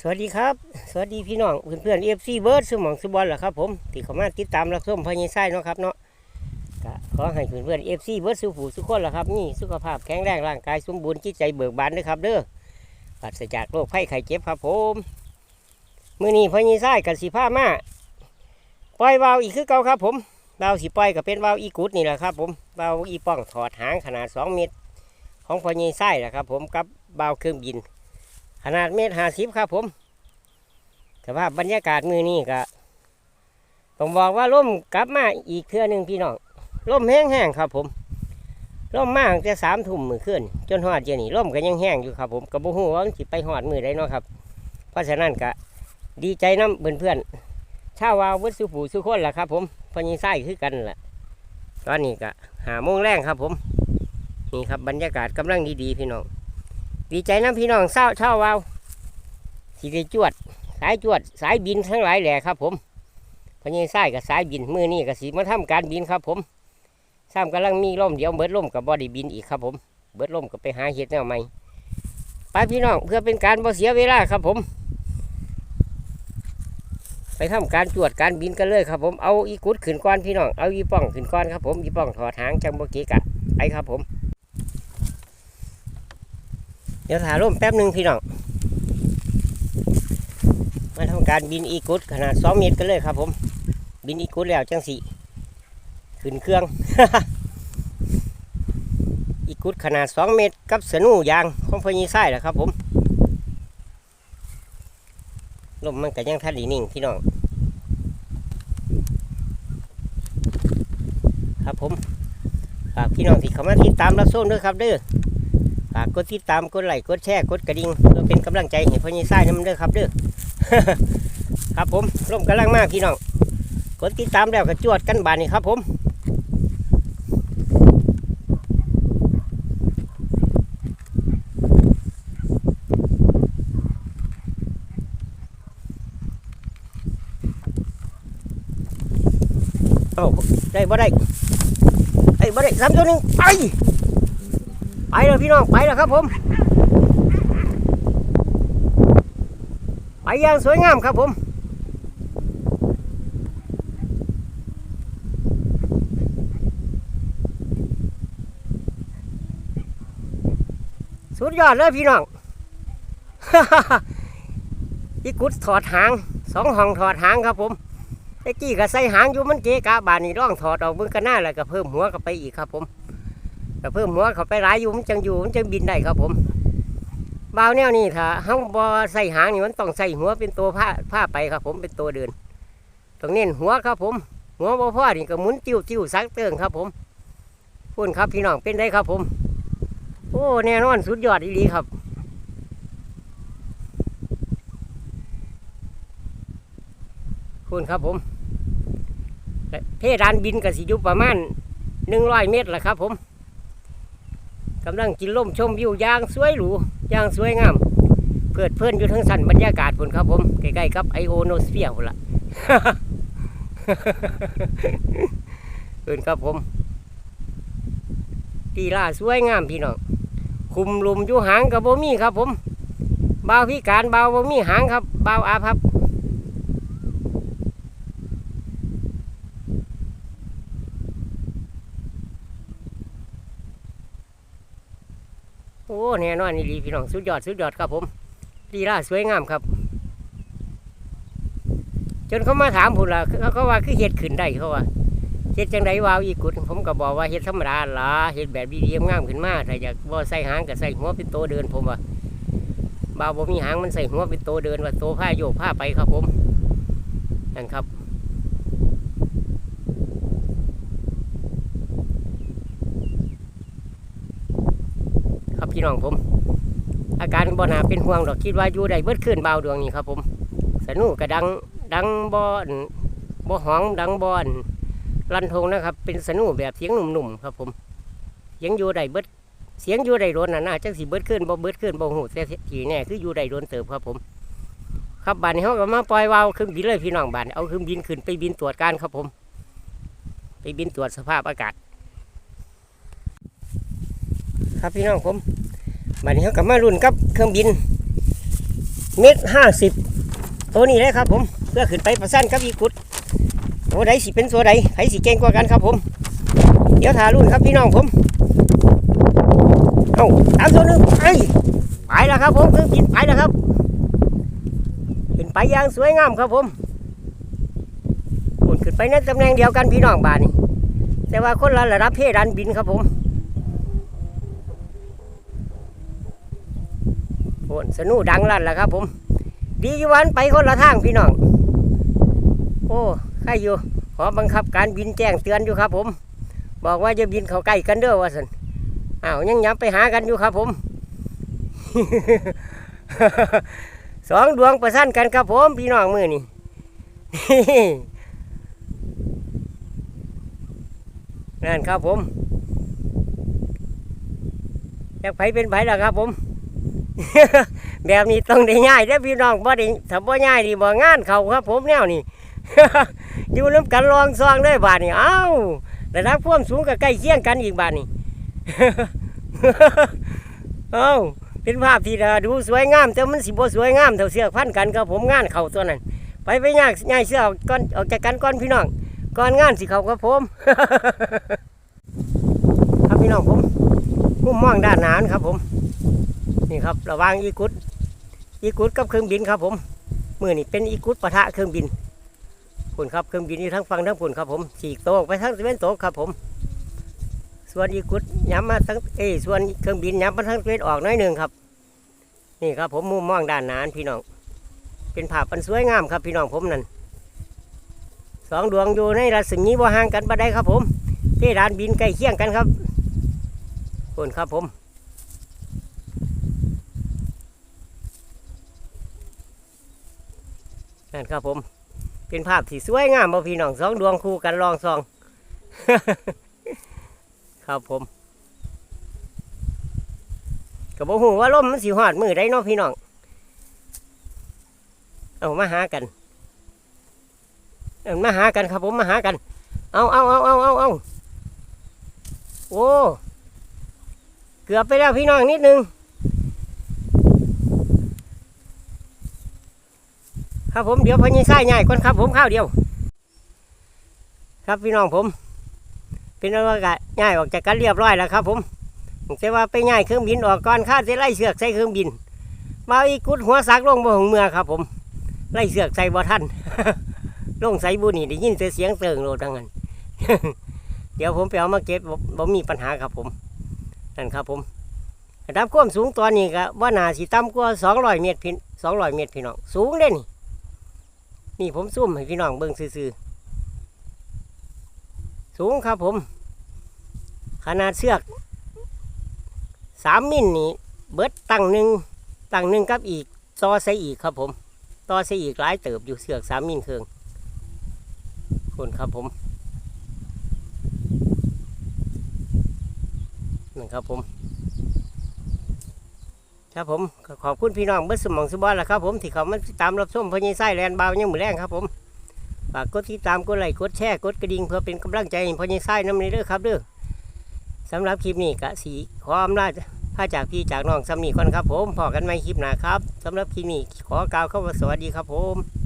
สวัสดีครับ สวัสดีพี่น้องเพื่อนๆเอฟซีเบิร์ดสมองสบอลเหรอครับผมที่เข้ามาติดตามรับชมพญายไส้เนาะครับเนาะก็ขอให้เพื่อนๆเอฟซีเบิร์ดสุขหูสุขคนล่ะครับนี่สุขภาพแข็งแรงร่างกายสมบูรณ์จิตใจเบิกบานด้วยครับเด้อปราศจากโรคภัยไข้เจ็บครับผมมื้อนี้พญายไส้กันสีผ้ามาปล่อยวาวอีกคือเก่าครับผมวาวสีปล่อยก็เป็นวาวอีกุดนี่แหละครับผมวาวอีป้องถอดหางขนาด 2 เมตร ของพญายไส้แหละครับผมกับวาวเครื่องบิน ขนาดเมตรห้าสิบครับผมสภาพบรรยากาศมือนี้ก็ต้องบอกว่าล่มกลับมาอีกเทื่อหนึ่งพี่น้องล่มแห้งๆครับผมล่มมากแต่สามทุ่มมือขึ้นจนหอดเจยวนี่ล่มก็ยังแห้งอยู่ครับผมกับบุหูว่ามันสิไปหอดมือได้เนาะครับ เพราะฉะนั้นก็ดีใจน้ำเพื่อนๆชาววาววัดสุผูสุคนล่ะครับ ผมพอยิงไส้คือกันล่ะตอนนี้ก็หาโมงแรงครับผมนี่ครับบรรยากาศกำลังดีๆพี่น้อง ดีใจน้ำพี่น้องเศร้าชาววาวสีได้จวด สายจวด สายบินทั้งหลายแหล่ครับ ผมพญายไส้กับสายบินมือนี่กับสีมาทำการบินครับ ผมซ้ำกำลังมีล่มเดี๋ยวเบิดล่มกับบอดี้บินอีกครับ ผม เบิดล่มก็ไปหาเห็ดแนวใหม่ไปพี่น้องเพื่อเป็นการบ่เสียเวลาครับ ผม ไปทำการจวดการบินกันเลยครับ ผมเอาอีกุดขึ้นก้อนพี่น้องเอาอีป้องขึ้นก้อนครับ ผมอีป้องถอดหางจังบกีกะไปครับผม เดี๋ยวถาร่มแป๊บหนึ่งพี่น้องมาทำการบินอีกุดขนาด2เมตรกันเลยครับ ผม บินอีกุดแล้วจังสีขึ้นเครื่อง อีกุดขนาด2เมตร กับเสนูยางของพญีไส้แหละครับ ผมลมมันก็ยังทัดดีนิ่งพี่น้องครับผมฝากพี่น้องที่เข้ามาติดตามรับชมด้วยครับเด้อากกดติดตามกดไลค์กดแชร์กดกระดิ่งเพื่อเป็นกำลังใจให้พ่อยี่ไส้น้ำเด้อครับเด้อครับผมร่มกำลังมากพี่น้องกดติดตามแล้วก็จวดกันบานนี่ครับผมโอ้ได้บ่ได้ไอ้บ่ได้สามตัวหนึ่งไป ไปเลยพี่น้องไปแล้วครับผม ไปอย่างสวยงามครับผมสุดยอดเลยพี่น้อง อีกุดถอดหางสองห้องถอดหางครับผมไอ้กี้ก็ใส่หางอยู่มันเกะกะบานนี่ร่องถอดออกเบิ่งกันหน้าแล้วก็เพิ่มหัวเข้าไปอีกครับผม ก็เพิ่มหัวเขาไปหลายอยู่มันจังอยู่มันจังบินได้ครับผมบาวแนวนี้ถ้าเฮาบ่ใส่หางนี่มันต้องใส่หัวเป็นตัวผ้าผ้าไปครับ ผมเป็นตัวเดินต้องเน้นหัวครับผม หัวบ่พอนี่ก็หมุนติ้วติ้วซักเติงครับ ผมพุ่นครับพี่น้องเป็นได้ครับผม โอ้แน่นอนสุดยอดดีครับพุ่นครับผม เพดานบินก็สิยู่ประมาณหนึ่งร้อยเมตรแหละครับผม กำลังกินล่มชมวิวย่างสวยหรูย่างสวยงาม เพื่อเพื่อนอยู่ทั้งสันบรรยากาศพุ่นครับผมใกล้ๆกับไอโอโนสเฟียร์พุ่นละเพื่อนครับผมตีล่าสวยงามพี่น้องคุมลุมอยู่หางกับบ่มีครับผมบ่าวพิการบ่าวบ่มีหางครับบ่าวอาภัพ โอ้แน่นอนนี่ดีพี่น้องสุดยอดสุดยอดครับผมลีลาสวยงามครับ จนเขามาถามผมละเขาเขาว่าคือเฮ็ดขึ้นได้เขาว่าเฮ็ดจังไดวาวอีกุดผมก็บอกว่าเฮ็ดธรรมดาละเฮ็ดแบบดีๆงามขึ้นมาถ้าอยากบ่ใส่หางก็ใส่หัวเป็นตัวเดินผมว่าบ่าวบ่มีหางมันใส่หัวเป็นตัวเดินว่าตัวผ้าโยกผ้าไปครับผมนั่นครับ ครับพี่น้องผม อาการบ่นาเป็นห่วงดอกคิดว่าอยู่ได้เบิดขึ้นเบาดวงนี้ครับ ผมสนุกกระดังดังบ่อนบ่ห้องดังบ่อนลันทงนะครับ เป็นสนุกแบบเสียงหนุ่มๆครับ ผมเสียงอยู่ได้เบิดเสียงอยู่ได้โดนน่ะน่าจังสิเบิดขึ้นบ่เบิดขึ้นบ่หูแต่ทีแน่คืออยู่ได้โดนเติบครับผม ครับบ้านนี้เขาก็มาปล่อยวาวเครื่องบินเลยพี่น้องบ้านเอาเครื่องบินขึ้นไปบินตรวจการครับผม ไปบินตรวจสภาพอากาศ ครับพี่น้องผมบัดนี้เขากลับมารุ่นกับเครื่องบินเมตรห้าสิบตัวนี้เลยครับผม เพื่อขึ้นไปประสันกับอีกุดตัวใดสิเป็นตัวใดใครสิเก่งกว่ากันครับผม เดี๋ยวทารุ่นครับพี่น้องผมเอาตามตัวนึงไปไปแล้วครับผมคือปิดไปแล้วครับขึ้นไปอย่างสวยงามครับผมขึ้นขึ้นไปในตำแหน่งเดียวกันพี่น้องบ้านนี่แต่ว่าคนละระดับเพดานบินครับผมโอน สนุดังลั่นแล้วครับผม ดีอยู่วันไปคนละทางพี่น้อง โอ้ใครอยู่ ขอบังคับการบินแจ้งเตือนอยู่ครับผม บอกว่าจะบินเข้าใกล้กันเด้อว่าสันอ้าวยังย้ำไปหากันอยู่ครับผม สองดวงประสันกันครับผม พี่น้องมือนี่นั่นครับผมอยากไปเป็นไผล่ะครับผม แบบนี้ต้องได้ง่ายเด้อพี่น้องบ่ได้ถ้าบ่ง่ายดีบ่งานเขาครับ ผมแนวนี้อยู่น้ำกันลองซองได้บาดนี่เอ้าระดับความสูงก็ใกล้เคียงกันอีกบาดนี่ เอ้าเป็นภาพที่ดูสวยงามแต่มันสิบ่สวยงามเท่าเสือกพันกันครับผมงานเขาตัวนั้น ไปไปยากง่ายเสือกก่อนออกจากกันก่อนพี่น้องก่อนงานสิเขาครับผมครับพี่น้องผมมุมมองด้านหนานครับผม ครับ ระว่างอีกุดอีกุดกับเครื่องบินครับผมมือนี่เป็นอีกุดปะทะเครื่องบินคุณครับเครื่องบินอยู่ทั้งฝั่งทั้งคุณครับผมฉีกโตกไปทั้งตะเวนตกครับผม ส่วนอีกุดย้ำมาทั้งเอยส่วนเครื่องบินย้ำมาทั้งตะเวนออกน้อยหนึ่งครับ นี่ครับผมมุมมองด้านหนานพี่น้อง เป็นภาพอันสวยงามครับพี่น้องผมนั่นสองดวงอยู่ในรัศมีบ่ห่างกันบ่ได้ครับผมที่ดานบินใกล้เคียงกันครับคุณครับผม นั่นครับผม เป็นภาพที่สวยงามบ่พี่น้องสองดวงคู่กันลองซอง ครับผมก็บ่ฮู้ว่าลมมันสิฮอดมือได้เนาะพี่น้อง เอามาหากันเอามาหากันครับผมมาหากัน เอาเอาเอาเอาเอาเอาโอ้ เกือบไปแล้วพี่น้องนิดนึง ครับผมเดี๋ยวพอยี่ไส้ใหญ่ก่อนครับ ผมข้าวเดียว ครับพี่น้องผม เป็นอากาศง่ายออกจากกันเรียบร้อยแล้วครับ ผมแต่ว่าไปง่ายเครื่องบินออกก่อนข้าจะไล่เสือกใส่เครื่องบิน มาอีกุดหัวสักลงบ่หงเมือครับ ผม ไล่เสือกใส่บ่ท่านลงใส่บุนี่ได้ยินเสียงเติงโลดทั้งนั้นเดี๋ยวผมไปเอามาเก็บบ่มีปัญหาครับผมนั่นครับผมระดับความสูงตอนนี้ก็ว่านาสิต่ำกว่า200 เมตรพี่200 เมตรพี่น้องสูงเด้นี่ นี่ผมซุ่มให้พี่น้องเบิ่งซื่อๆสูงครับผม ขนาดเสือกสามมิลนี่เบิดตั้งหนึ่งตั้งหนึ่งกับอีกต่อใส่อีกครับผมต่อใส่อีกหลายเติบอยู่เสือกสามมิลเครื่องคุณครับผมนั่นครับผม ครับผมขอบคุณพี่น้องเบิดสมองสบอลละครับผมที่เขามาติดตามรับชมพญายไส้แลนเบาวยังมือแรงครับผมฝากกดติดตามกดไลค์กดแชร์กดกระดิ่งเพื่อเป็นกำลังใจพญายไส้น้ำนี้เด้อครับเด้อสำหรับคลิปนี้กะสีขออำลาพาจากพี่จากน้องสำนีก่อนครับผมพอกันไหมคลิปหน้าครับสำหรับคลิปนี้ขอกล่าวเข้ามาสวัสดีครับผม